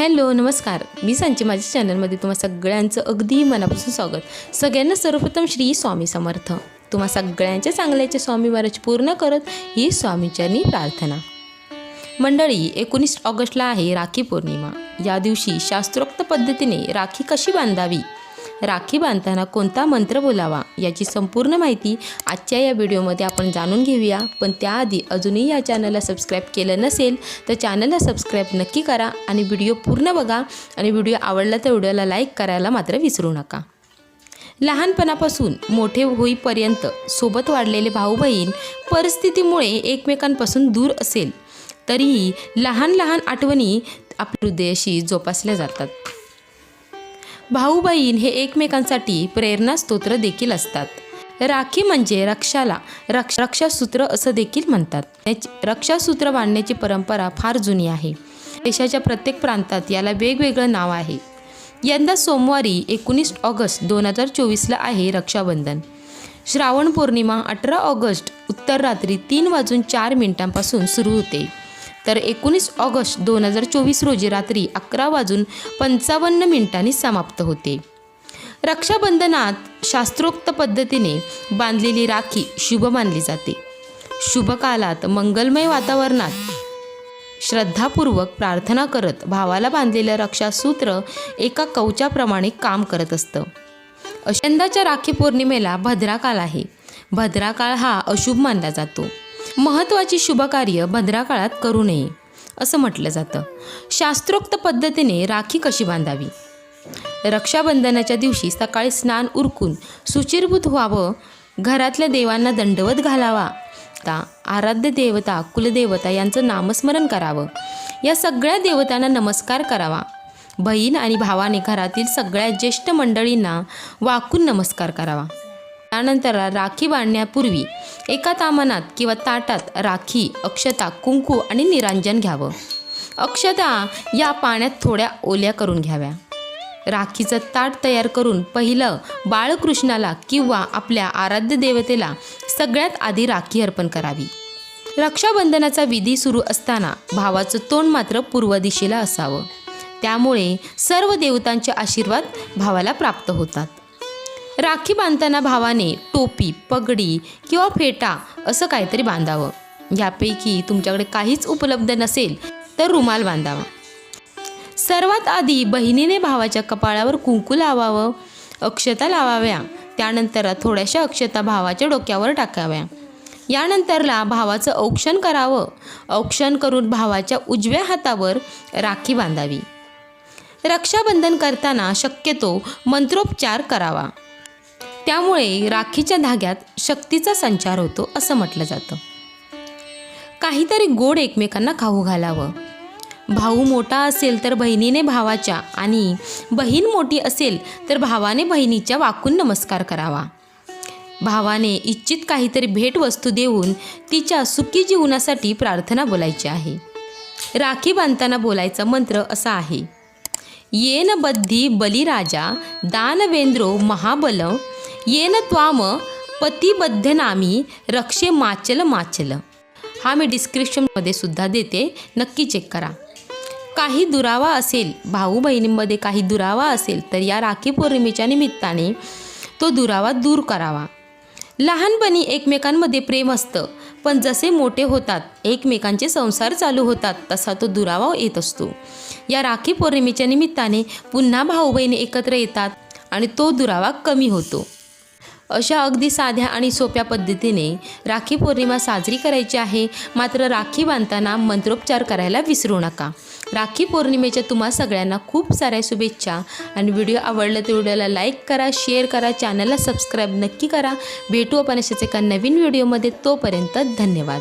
Hello नमस्कार. मी सांची माझ्या चॅनलमध्ये तुम्हा सगळ्यांचं अगदी मनापासून स्वागत. सगळ्यांना सर्वप्रथम श्री स्वामी समर्थ. तुम्हा सगळ्यांच्या चांगल्याचे स्वामी महाराज पूर्ण करत ही स्वामीचरणी प्रार्थना. मंडळी एकोणीस ऑगस्टला आहे राखी पौर्णिमा. या दिवशी शास्त्रोक्त पद्धतीने राखी कशी बांधावी? राखी बांधताना कोणता मंत्र बोलावा याची संपूर्ण माहिती आजच्या या व्हिडिओमध्ये आपण जाणून घेऊया. पण त्याआधी अजूनही या चॅनलला सबस्क्राईब केलं नसेल तर चॅनलला सबस्क्राईब नक्की करा आणि व्हिडिओ पूर्ण बघा आणि व्हिडिओ आवडला तर व्हिडिओला लाईक करायला मात्र विसरू नका. लहानपणापासून मोठे होईपर्यंत सोबत वाढलेले भाऊ बहीण परिस्थितीमुळे एकमेकांपासून दूर असेल तरीही लहान लहान आठवणी आपल्या हृदयाशी जोपासल्या जातात. भाऊ बहीण हे एकमेकांसाठी प्रेरणास्तोत्र देखील असतात. राखी म्हणजे रक्षाला रक्ष रक्षासूत्र असं देखील म्हणतात. रक्षासूत्र बांधण्याची परंपरा फार जुनी आहे. देशाच्या प्रत्येक प्रांतात याला वेगवेगळं नाव आहे. यंदा सोमवारी एकोणीस ऑगस्ट दोन हजार चोवीसला आहे रक्षाबंधन. श्रावण पौर्णिमा अठरा ऑगस्ट उत्तर रात्री तीन वाजून चार मिनिटांपासून सुरू होते. तर एकोणीस ऑगस्ट दोन हजार चोवीस रोजी रात्री अकरा वाजून पंचावन्न मिनिटांनी समाप्त होते. रक्षाबंधनात शास्त्रोक्त पद्धतीने बांधलेली राखी शुभ मानली जाते. शुभ कालात मंगलमय वातावरणात श्रद्धापूर्वक प्रार्थना करत भावाला बांधलेलं रक्षासूत्र एका कवचाप्रमाणे काम करत असतं. यंदाच्या राखी पौर्णिमेला भद्राकाळ आहे. भद्राकाळ हा अशुभ मानला जातो. महत्त्वाची शुभकार्य भद्राकाळात करू नये असं म्हटलं जातं. शास्त्रोक्त पद्धतीने राखी कशी बांधावी? रक्षाबंधनाच्या दिवशी सकाळी स्नान उरकून सुचिरभूत व्हावं घरातल्या देवांना दंडवत घालावा ता आराध्य देवता कुलदेवता यांचं नामस्मरण करावं या सगळ्या देवतांना नमस्कार करावा. बहीण आणि भावाने घरातील सगळ्या ज्येष्ठ मंडळींना वाकून नमस्कार करावा. त्यानंतर राखी बांधण्यापूर्वी एका तामानात किंवा ताटात राखी अक्षता कुंकू आणि निरांजन घ्यावं. अक्षता या पाण्यात थोड्या ओल्या करून घ्याव्या. राखीचं ताट तयार करून पहिलं बाळकृष्णाला किंवा आपल्या आराध्य देवतेला सगळ्यात आधी राखी अर्पण करावी. रक्षाबंधनाचा विधी सुरू असताना भावाचं तोंड मात्र पूर्व दिशेला असावं. त्यामुळे सर्व देवतांचे आशीर्वाद भावाला प्राप्त होतात. राखी बांधताना भावाने टोपी पगडी किंवा फेटा असं काहीतरी बांधावं. यापैकी तुमच्याकडे काहीच उपलब्ध नसेल तर रुमाल बांधावा. सर्वात आधी बहिणीने भावाच्या कपाळावर कुंकू लावावं. अक्षता लावाव्या. त्यानंतर थोड्याशा अक्षता भावाच्या डोक्यावर टाकाव्या. यानंतरला भावाचं औक्षण करावं. औक्षण करून भावाच्या उजव्या हातावर राखी बांधावी. रक्षाबंधन करताना शक्यतो मंत्रोपचार करावा. त्यामुळे राखीच्या धाग्यात शक्तीचा संचार होतो असं म्हटलं जातं. काहीतरी गोड एकमेकांना खाऊ घालावं. भाऊ मोठा असेल तर बहिणीने भावाच्या आणि बहीण मोठी असेल तर भावाने बहिणीच्या वाकून नमस्कार करावा. भावाने इच्छित काहीतरी भेटवस्तू देऊन तिच्या सुखी जीवनासाठी प्रार्थना बोलायची आहे. राखी बांधताना बोलायचा मंत्र असा आहे. येन बद्धी बलिराजा दानवेंद्रो महाबल येन त्वाम पतिबद्ध नामी रक्षे माचल माचल. हा मी डिस्क्रिप्शनमध्ये सुद्धा देते. नक्की चेक करा. काही दुरावा असेल भाऊ बहिणींमध्ये काही दुरावा असेल तर या राखी पौर्णिमेच्या निमित्ताने तो दुरावा दूर करावा. लहानपणी एकमेकांमध्ये प्रेम असतं पण जसे मोठे होतात एकमेकांचे संसार चालू होतात तसा तो दुरावा येत असतो. या राखी पौर्णिमेच्या निमित्ताने पुन्हा भाऊ बहिणी एकत्र येतात आणि तो दुरावा कमी होतो. अशा अगदी साध्या आणि सोप्या पद्धतीने राखी पौर्णिमा साजरी करायची आहे. मात्र राखी बांधताना मंत्रोपचार करायला विसरू नका. राखी पौर्णिमेच्या तुम्हा सगळ्यांना खूप साऱ्या शुभेच्छा. आणि व्हिडिओ आवडला तर व्हिडिओला लाईक करा शेअर करा चॅनलला सबस्क्राईब नक्की करा. भेटू आपण अशाच एका नवीन व्हिडिओमध्ये. तोपर्यंत धन्यवाद.